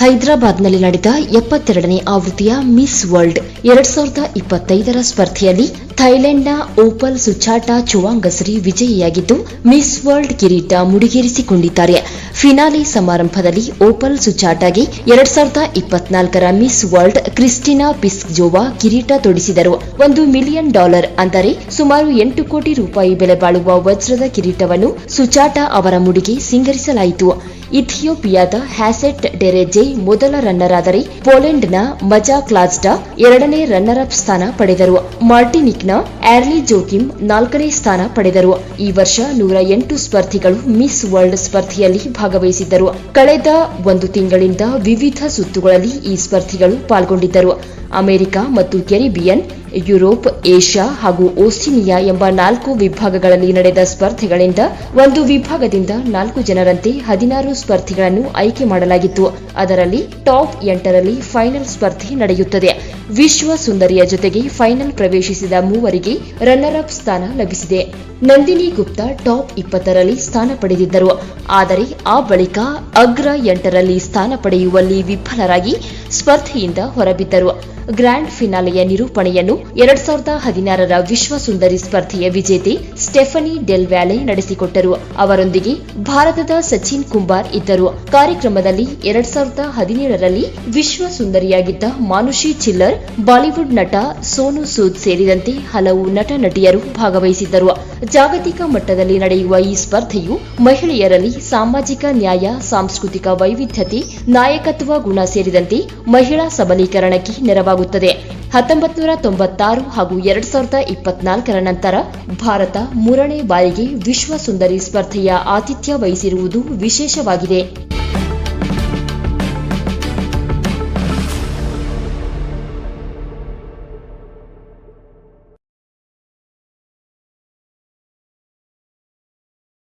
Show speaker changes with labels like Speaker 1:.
Speaker 1: ಹೈದರಾಬಾದ್ನಲ್ಲಿ ನಡೆದ ಎಪ್ಪತ್ತೆರಡನೇ ಆವೃತ್ತಿಯ ಮಿಸ್ ವರ್ಲ್ಡ್ ಎರಡ್ ಸಾವಿರದ ಇಪ್ಪತ್ತೈದರ ಸ್ಪರ್ಧೆಯಲ್ಲಿ ಥೈಲೆಂಡ್ನ ಓಪಲ್ ಸುಚಾಟ ಚುವಾಂಗಸರಿ ವಿಜಯಿಯಾಗಿದ್ದು, ಮಿಸ್ ವರ್ಲ್ಡ್ ಕಿರೀಟ ಮುಡಿಗೇರಿಸಿಕೊಂಡಿದ್ದಾರೆ. ಫಿನಾಲಿ ಸಮಾರಂಭದಲ್ಲಿ ಓಪಲ್ ಸುಚಾಟಾಗೆ ಎರಡ್ ಸಾವಿರದ ಇಪ್ಪತ್ನಾಲ್ಕರ ಮಿಸ್ ವರ್ಲ್ಡ್ ಕ್ರಿಸ್ಟಿನಾ ಪಿಸ್ಕ್ಜೋವಾ ಕಿರೀಟ ತೊಡಿಸಿದರು. ಒಂದು ಮಿಲಿಯನ್ ಡಾಲರ್ ಅಂದರೆ ಸುಮಾರು ಎಂಟು ಕೋಟಿ ರೂಪಾಯಿ ಬೆಲೆ ಬಾಳುವ ವಜ್ರದ ಕಿರೀಟವನ್ನು ಸುಚಾಟ ಅವರ ಮುಡಿಗೆ ಸಿಂಗರಿಸಲಾಯಿತು. ಇಥಿಯೋಪಿಯಾದ ಹ್ಯಾಸೆಟ್ ಡೆರೆಜೆ ಮೊದಲ ರನ್ನರ್ ಆದರೆ ಪೋಲೆಂಡ್ನ ಮಜಾ ಕ್ಲಾಜ್ಡಾ ಎರಡನೇ ರನ್ನರ್ ಅಪ್ ಸ್ಥಾನ ಪಡೆದರು. ಮಾರ್ಟಿನಿಕ್ನ ಆರ್ಲಿ ಜೋಕಿಮ್ ನಾಲ್ಕನೇ ಸ್ಥಾನ ಪಡೆದರು. ಈ ವರ್ಷ ನೂರ ಎಂಟು ಸ್ಪರ್ಧಿಗಳು ಮಿಸ್ ವರ್ಲ್ಡ್ ಸ್ಪರ್ಧೆಯಲ್ಲಿ ಭಾಗವಹಿಸಿದ್ದರು. ಕಳೆದ ಒಂದು ತಿಂಗಳಿಂದ ವಿವಿಧ ಸುತ್ತುಗಳಲ್ಲಿ ಈ ಸ್ಪರ್ಧಿಗಳು ಪಾಲ್ಗೊಂಡಿದ್ದರು. ಅಮೆರಿಕ ಮತ್ತು ಕೆರಿಬಿಯನ್, ಯುರೋಪ್, ಏಷ್ಯಾ ಹಾಗೂ ಓಸ್ಟಿನಿಯಾ ಎಂಬ ನಾಲ್ಕು ವಿಭಾಗಗಳಲ್ಲಿ ನಡೆದ ಸ್ಪರ್ಧೆಗಳಿಂದ ಒಂದು ವಿಭಾಗದಿಂದ ನಾಲ್ಕು ಜನರಂತೆ ಹದಿನಾರು ಸ್ಪರ್ಧಿಗಳನ್ನು ಆಯ್ಕೆ ಮಾಡಲಾಗಿತ್ತು. ಅದರಲ್ಲಿ ಟಾಪ್ ಎಂಟರಲ್ಲಿ ಫೈನಲ್ ಸ್ಪರ್ಧೆ ನಡೆಯುತ್ತದೆ. ವಿಶ್ವ ಸುಂದರಿಯ ಜೊತೆಗೆ ಫೈನಲ್ ಪ್ರವೇಶಿಸಿದ ಮೂವರಿಗೆ ರನ್ನರ್ ಅಪ್ ಸ್ಥಾನ ಲಭಿಸಿದೆ. ನಂದಿನಿ ಗುಪ್ತಾ ಟಾಪ್ ಇಪ್ಪತ್ತರಲ್ಲಿ ಸ್ಥಾನ ಪಡೆದಿದ್ದರು. ಆದರೆ ಆ ಬಳಿಕ ಅಗ್ರ ಎಂಟರಲ್ಲಿ ಸ್ಥಾನ ಪಡೆಯುವಲ್ಲಿ ವಿಫಲರಾಗಿ ಸ್ಪರ್ಧೆಯಿಂದ ಹೊರಬಿದ್ದರು. ಗ್ರ್ಯಾಂಡ್ ಫಿನಾಲೆಯ ನಿರೂಪಣೆಯನ್ನು ಎರಡ್ ಸಾವಿರದ ಹದಿನಾರರ ವಿಶ್ವ ಸುಂದರಿ ಸ್ಪರ್ಧೆಯ ವಿಜೇತೆ ಸ್ಟೆಫನಿ ಡೆಲ್ ವ್ಯಾಲೆ ನಡೆಸಿಕೊಟ್ಟರು. ಅವರೊಂದಿಗೆ ಭಾರತದ ಸಚಿನ್ ಕುಂಬಾರ್ ಇದ್ದರು. ಕಾರ್ಯಕ್ರಮದಲ್ಲಿ ಎರಡ್ ಸಾವಿರದ ಹದಿನೇಳರಲ್ಲಿ ವಿಶ್ವ ಸುಂದರಿಯಾಗಿದ್ದ ಮಾನುಷಿ ಚಿಲ್ಲರ್, ಬಾಲಿವುಡ್ ನಟ ಸೋನು ಸೂದ್ ಸೇರಿದಂತೆ ಹಲವು ನಟ ನಟಿಯರು ಭಾಗವಹಿಸಿದ್ದರು. ಜಾಗತಿಕ ಮಟ್ಟದಲ್ಲಿ ನಡೆಯುವ ಈ ಸ್ಪರ್ಧೆಯು ಮಹಿಳೆಯರಲ್ಲಿ ಸಾಮಾಜಿಕ ನ್ಯಾಯ, ಸಾಂಸ್ಕೃತಿಕ ವೈವಿಧ್ಯತೆ, ನಾಯಕತ್ವ ಗುಣ ಸೇರಿದಂತೆ ಮಹಿಳಾ ಸಬಲೀಕರಣಕ್ಕೆ ನೆರವಾಗುತ್ತದೆ. ಹತ್ತೊಂಬತ್ತು ನೂರ ತೊಂಬತ್ತಾರು ಹಾಗೂ ಎರಡ್ ಸಾವಿರದ ಇಪ್ಪತ್ನಾಲ್ಕರ ನಂತರ ಭಾರತ ಮೂರನೇ ಬಾರಿಗೆ ವಿಶ್ವ ಸುಂದರಿ ಸ್ಪರ್ಧೆಯ ಆತಿಥ್ಯ ವಹಿಸಿರುವುದು ವಿಶೇಷವಾಗಿದೆ.